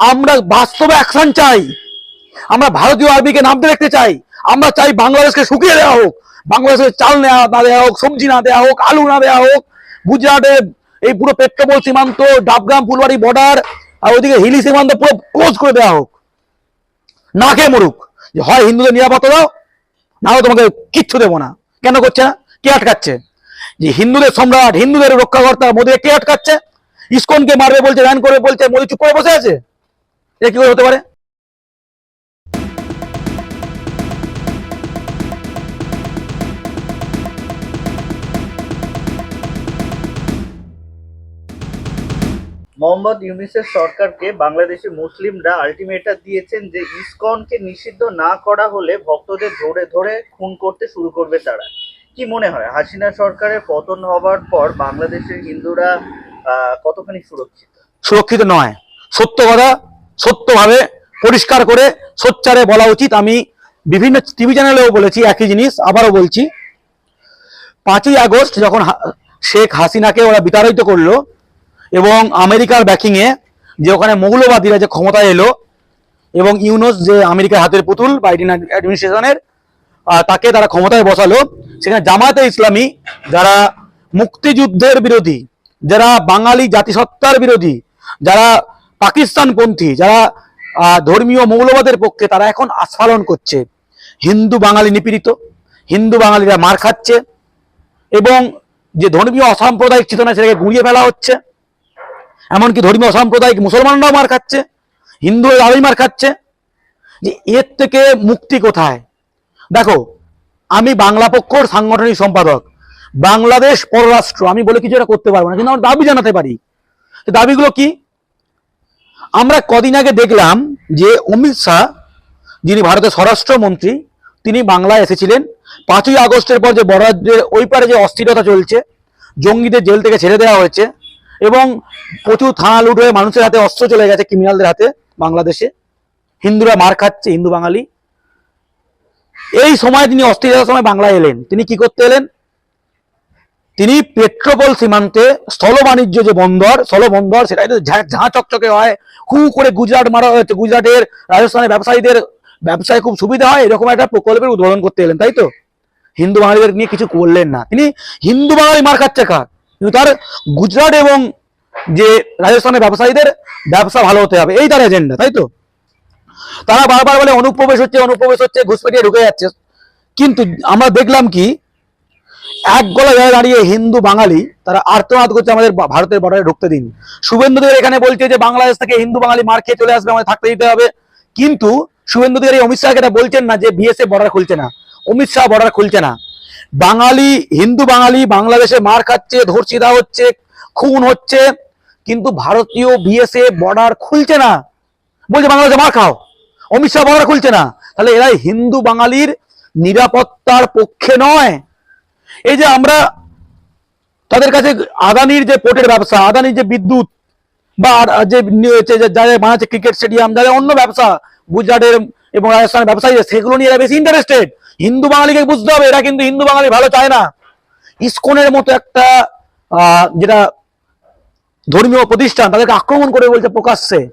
আমরা বাস্তবে অ্যাকশন চাই। আমরা ভারতীয় আর্মিকে নামতে দেখতে চাই। আমরা চাই বাংলাদেশকে শুকিয়ে দেওয়া হোক। বাংলাদেশের চাল নেওয়া না দেওয়া হোক, সবজি না দেওয়া হোক, আলু না দেওয়া হোক, গুজরাটে এই পুরো পেট্রোপল সীমান্ত, ডাবগ্রাম, ফুলবাড়ি বর্ডার আর ওইদিকে হিলি সীমান্ত পুরো ক্লোজ করে দেওয়া হোক। না খেয়ে মরুক। যে হয় হিন্দুদের নিরাপত্তা দাও, না তোমাকে কিচ্ছু দেবো না। কেন করছে না? কে আটকাচ্ছে? যে হিন্দুদের সম্রাট, হিন্দুদের রক্ষাকর্তা মোদীকে কে আটকাচ্ছে? ইস্কনকে মারবে বলছে ব্যান করে বলছে, মোদী চুপ করে বসে আছে? এ কি করে হতে পারে? মোহাম্মদ ইউনিসের সরকারকে বাংলাদেশি মুসলিমরা আলটিমেটাম দিয়েছেন যে ইসকনকে নিষিদ্ধ না করা হলে ভক্তদের ধরে ধরে খুন করতে শুরু করবে তারা। কি মনে হয়? হাসিনা সরকারের পতন হবার পর বাংলাদেশের হিন্দুরা আহ, কতখানি সুরক্ষিত? সুরক্ষিত নয়। সত্য কথা সত্যভাবে পরিষ্কার করে সোচ্চারে বলা উচিত। আমি বিভিন্ন টিভি চ্যানেলেও বলেছি, একই জিনিস আবারও বলছি। পাঁচই আগস্ট যখন শেখ হাসিনাকে ওরা বিতাড়িত করল এবং আমেরিকার ব্যাকিংয়ে যে ওখানে মৌলবাদীরা যে ক্ষমতায় এলো এবং ইউনোস যে আমেরিকার হাতের পুতুল বাইডেন অ্যাডমিনিস্ট্রেশনের তাকে তারা ক্ষমতায় বসালো, সেখানে জামায়াতে ইসলামী যারা মুক্তিযুদ্ধের বিরোধী, যারা বাঙালি জাতিসত্তার বিরোধী, যারা পাকিস্তানপন্থী যারা ধর্মীয় মৌলবাদের পক্ষে তারা এখন আস্ফালন করছে। হিন্দু বাঙালি নিপীড়িত, হিন্দু বাঙালিরা মার খাচ্ছে এবং যে ধর্মীয় অসাম্প্রদায়িক চেতনা সেটাকে গুঁড়িয়ে ফেলা হচ্ছে, এমনকি ধর্মীয় অসাম্প্রদায়িক মুসলমানরাও মার খাচ্ছে, হিন্দু আরোই মার খাচ্ছে, যে এর থেকে মুক্তি কোথায়? দেখো, আমি বাংলা পক্ষর সাংগঠনিক সম্পাদক, বাংলাদেশ পররাষ্ট্র, আমি বলে কিছু এটা করতে পারব না, কিন্তু আমার দাবি জানাতে পারি। দাবিগুলো কি? আমরা কদিন আগে দেখলাম যে অমিত শাহ, যিনি ভারতের স্বরাষ্ট্রমন্ত্রী, তিনি বাংলায় এসেছিলেন। পাঁচই আগস্টের পর যে বরাদ্দের ওই পারে যে অস্থিরতা চলছে, জঙ্গিদের জেল থেকে ছেড়ে দেওয়া হয়েছে এবং প্রচুর থানা লুট হয়ে মানুষের হাতে অস্ত্র চলে গেছে ক্রিমিনালদের হাতে বাংলাদেশে। হিন্দুরা মার খাচ্ছে, হিন্দু বাঙালি। এই সময় তিনি অস্থিরতার সময় বাংলায় এলেন। তিনি কি করতে এলেন? তিনি পেট্রোপল সীমান্তে স্থল বাণিজ্য যে বন্দর, স্থল বন্দর, সেটা ঝাঁ চকচকে হয়। হু করে গুজরাট মারা হচ্ছে গুজরাটের রাজস্থানের ব্যবসায়ীদের, ব্যবসায় খুব সুবিধা হয়। এরকম একটা প্রকল্পের উদ্বোধন করতে এলেন, তাই তো? হিন্দু বাঙালিদের নিয়ে কিছু করলেন না। তিনি হিন্দু বাঙালি মার খাচ্ছে কার? কিন্তু তার গুজরাট এবং যে রাজস্থানের ব্যবসায়ীদের ব্যবসা ভালো হতে হবে। এই তার এজেন্ডা তাই তো? তারা বারবার বলে, অনুপ্রবেশ হচ্ছে অনুপ্রবেশ হচ্ছে ঘুষপেটিয়ে ঢুকে যাচ্ছে। কিন্তু আমরা দেখলাম কি এক গলা জায়গায় দাঁড়িয়ে হিন্দু বাঙালি, তারা আর্তনাদ করছে আমাদের ভারতের বর্ডারে ঢুকতে দিন। শুভেন্দু দেব এখানে বলছে যে বাংলাদেশ থেকে হিন্দু বাঙালি মার খেয়ে চলে আসবে, আমাদের থাকতে দিতে হবে। কিন্তু শুভেন্দু দেব এই অমিত শাহকে এটা বলছেন না যে বিএসএ বর্ডার খুলছে না। অমিত শাহ বর্ডার খুলছে না। বাঙালি, হিন্দু বাঙালি বাংলাদেশে মার খাচ্ছে, ধর্ষিতা হচ্ছে, খুন হচ্ছে, কিন্তু ভারতীয় বিএসএফ বর্ডার খুলছে না। বলছে, বাংলাদেশে মার খাও। অমিত শাহ বর্ডার খুলছে না। তাহলে এরাই হিন্দু বাঙালির নিরাপত্তার পক্ষে নয়। এই যে আমরা তাদের কাছে আদানির যে পোর্টের ব্যবসা, আদানির যে বিদ্যুৎ বা যে নি- হচ্ছে যে যারা বানাচ্ছে ক্রিকেট স্টেডিয়াম, যারা অন্য ব্যবসা, গুজরাটের এবং রাজস্থানের ব্যবসায়ী, সেগুলো নিয়ে এরা বেশি ইন্টারেস্টেড হিন্দু বাঙালিকে বুঝতে হবে, এরা কিন্তু হিন্দু বাঙালি ভালো চায় না। ইস্কনের মতো একটা যেটা ধর্মীয় প্রতিষ্ঠান, তাদেরকে আক্রমণ করে বলছে প্রকাশ্যে।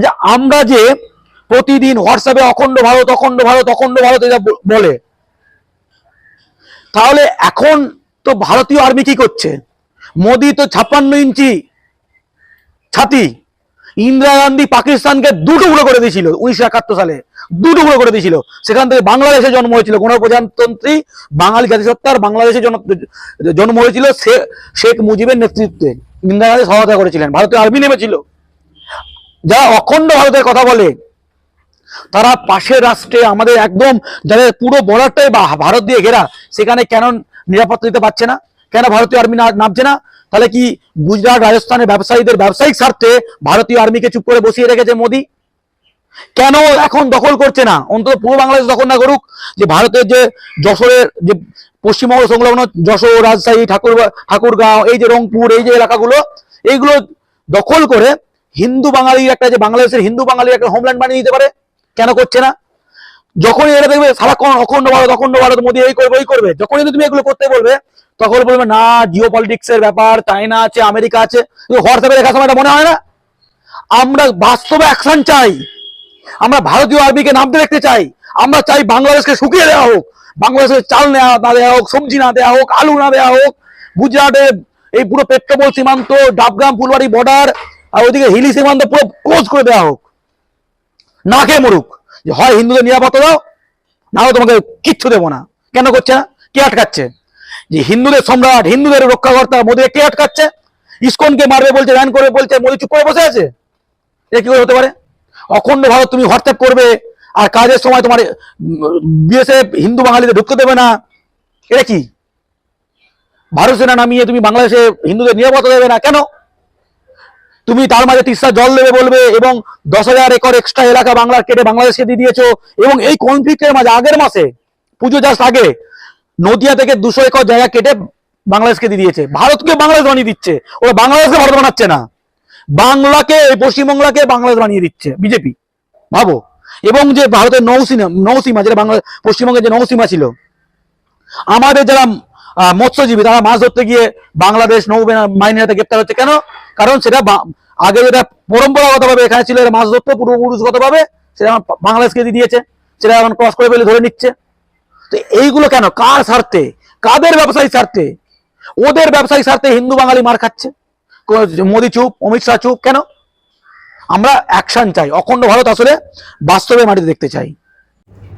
যে আমরা যে প্রতিদিন হোয়াটসঅ্যাপে অখণ্ড ভারত অখণ্ড ভারত অখণ্ড ভারত, এটা বলে তাহলে এখন তো ভারতীয় আর্মি কি করছে? মোদি তো ছাপ্পান্ন ইঞ্চি ছাতি, ইন্দিরা গান্ধী পাকিস্তানকে দুটুকরো করে দিয়েছিল উনিশশো একাত্তর সালে দুটুকরো করে দিয়েছিল। সেখান থেকে বাংলাদেশে জন্ম হয়েছিল গণপ্রজাতন্ত্রী, বাঙালি জাতিসত্তার বাংলাদেশে জন- জন্ম হয়েছিল শেখ মুজিবের নেতৃত্বে। ইন্দিরা গান্ধী সহায়তা করেছিলেন, ভারতীয় আর্মি নেমেছিল। যারা অখণ্ড ভারতের কথা বলে তারা পাশের রাষ্ট্রে আমাদের একদম যাদের পুরো বর্ডারটাই বা ভারত দিয়ে ঘেরা, সেখানে কেন নিরাপত্তা দিতে পারছে না? কেন ভারতীয় আর্মি নামছে না? তাহলে কি গুজরাট, রাজস্থানের ব্যবসায়ীদের ব্যবসায়িক স্বার্থে ভারতীয় আর্মিকে চুপ করে বসিয়ে রেখেছে মোদি? কেন এখন দখল করছে না? অন্তত পূর্ব বাংলাদেশ দখল না করুক, যে ভারতের যে যশোরের যে পশ্চিমবঙ্গ সংলগ্ন যশোর, রাজশাহী, ঠাকুর, ঠাকুরগাঁও, এই যে রংপুর, এই যে এলাকাগুলো, এইগুলো দখল করে হিন্দু বাঙালির একটা যে বাংলাদেশের হিন্দু বাঙালির একটা হোমল্যান্ড বানিয়ে দিতে পারে কেন করছে না? যখনই এরা দেখবে সারাক্ষণ অখণ্ড ভারত অখণ্ড ভারত মোদী এই করবে, ওই করবে। যখনই তুমি এগুলো করতে বলবে, তখন বলবে, না জিও পলিটিক্স এর ব্যাপার, চায়না আছে, আমেরিকা আছে। হোয়াটসঅ্যাপে দেখার সময় মনে হয় না? আমরা বাস্তবে অ্যাকশন চাই। আমরা ভারতীয় আর্মিকে নামতে দেখতে চাই। আমরা চাই বাংলাদেশকে শুকিয়ে দেওয়া হোক। বাংলাদেশের চাল নেওয়া না দেওয়া হোক, সবজি না দেওয়া হোক, আলু না দেওয়া হোক, গুজরাটে এই পুরো পেট্রোপোল সীমান্ত, ডাবগ্রাম, ফুলবাড়ি বর্ডার আর ওইদিকে হিলি সীমান্ত পুরো ক্লোজ করে দেওয়া হোক। না খেয়ে মরুক। যে হয় হিন্দুদের নিরাপত্তা দাও, না হলে তোমাকে কিচ্ছু দেবো না। কেন করছে না? কে আটকাচ্ছে? যে হিন্দুদের সম্রাট, হিন্দুদের রক্ষাকর্তা মোদীকে কে আটকাচ্ছে? ইসকনকে মারবে বলছে ব্যান করবে বলছে, মোদী চুপ করে বসে আছে? এ কি করে হতে পারে? অখণ্ড ভারত তুমি হোয়াটসঅ্যাপ করবে, আর কাজের সময় তোমার বিএসএফ হিন্দু বাঙালিদের ঢুকতে দেবে না। এটা কি? ভারত সেনা নামিয়ে তুমি বাংলাদেশে হিন্দুদের নিরাপত্তা দেবে না? কেন? তুমি তার মাঝে তিস্তা জল দেবে বলবে এবং দশ হাজার একর এক্সট্রা এলাকা বাংলার কেটে বাংলাদেশকে দিয়ে দিয়েছ এবং এই কনফ্লিক্টের মাঝে আগের মাসে পুজো জাস্ট আগে নদিয়া থেকে দুশো একর জায়গা কেটে বাংলাদেশকে দিয়ে দিয়েছে। ভারতকে বাংলাদেশ বানিয়ে দিচ্ছে। ওরা বাংলাদেশকে ভারত বানাচ্ছে না। বাংলাকে, এই পশ্চিমবাংলাকে বাংলাদেশ বানিয়ে দিচ্ছে বিজেপি। ভাবো। এবং যে ভারতের নৌসীমা নৌসীমা, যেটা বাংলা পশ্চিমবঙ্গের যে নৌসীমা ছিল, আমাদের যারা মৎস্যজীবী, তারা মাছ ধরতে গিয়ে বাংলাদেশ নৌ মাইনেরাতে গ্রেপ্তার হচ্ছে। কেন? কারণ সেটা আগে যেটা পরম্পরাগত ভাবে এখানে ছিল মাছ ধরতো পূর্বপুরুষগত ভাবে সেটা বাংলাদেশকে দিয়ে দিয়েছে, সেটা এখন ক্রস করে ফেলে, ধরে নিচ্ছে। তো এইগুলো কেন? কার স্বার্থে? কাদের ব্যবসায়ী স্বার্থে? ওদের ব্যবসায়ী স্বার্থে হিন্দু বাঙালি মার খাচ্ছে? মোদি চুপ, অমিত শাহ চুপ, কেন? আমরা অ্যাকশন চাই, অখণ্ড ভারত আসলে বাস্তবে মাটিতে দেখতে চাই।